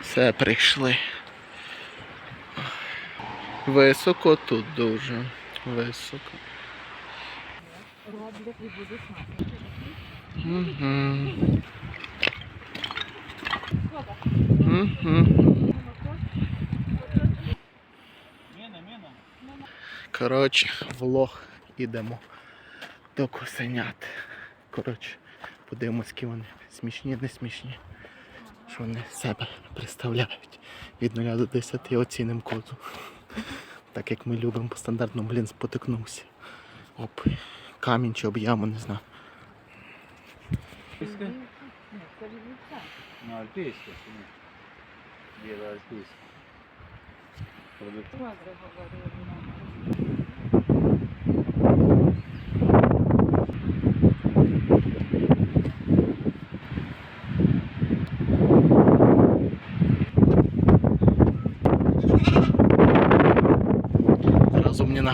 Все, прийшли. Високо тут дуже. Високо. Угу. Угу. Коротше, влог ідемо до косенят. Коротше, подивимось, які вони смішні, не смішні. Що вони себе представляють. Від 0 до 10 оцінимо козу. Так як ми любимо по стандартному, блін, спотикнувся. Оп, камінь чи об яму, не знаю. Ні, це відліця. Ну, смотри. Белая. Продукт.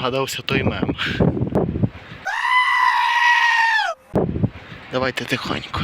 Нагадався той мем. Давайте тихонько.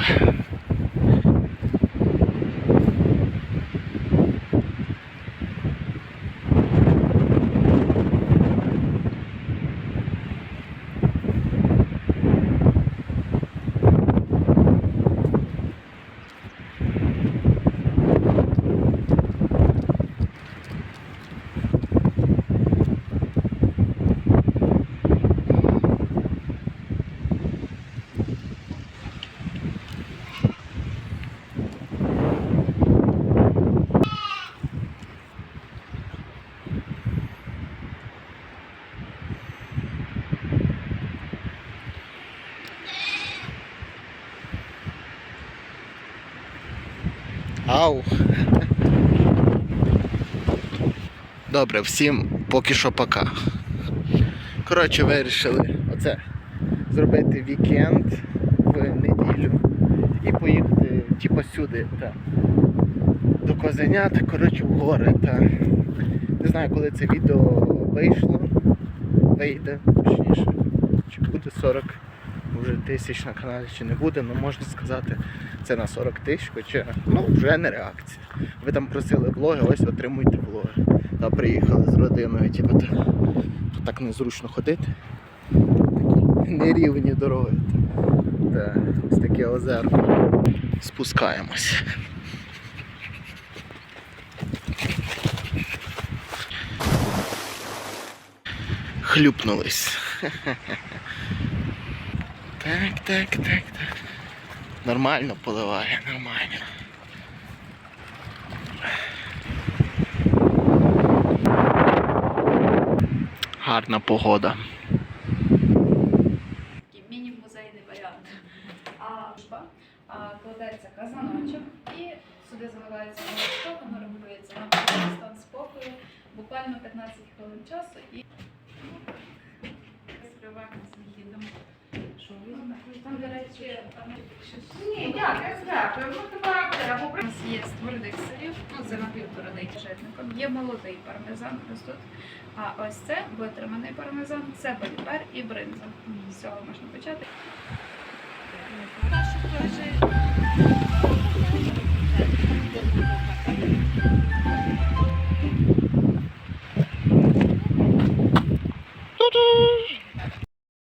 Ау. Добре, всім поки що пока. Коротше, вирішили оце зробити вікенд в неділю і поїхати типу сюди та, до Козенят, коротше, в гори. Та. Не знаю, коли це відео вийшло, вийде, точніше, чи буде 40 вже тисяч на каналі, чи не буде, ну можна сказати, це на 40 тисяч, хоча ну, вже не реакція. Ви там просили влоги, ось отримуйте влоги. Та приїхали з родиною, типу, та, тут так незручно ходити. Такі нерівні дороги. Та, ось таке озеро. Спускаємось. Хлюпнулись. Так, так, так, так. Нормально поливає, нормально. Гарна погода. міні-музейний варіант. А кладеться казаночок і сюди заливається молочко, воно регулюється на стан спокою, буквально 15 хвилин часу і скриваємося, їдемо. Що візьмемо? Там, до речі, там Ні, дякую, дякую. Ну, хіба або у нас є з твердих сирів, ну це напівтвердий житником, є молодий пармезан, ось тут. А ось це витриманий пармезан, це балібер і бринза. З цього можна почати. Ту-ду!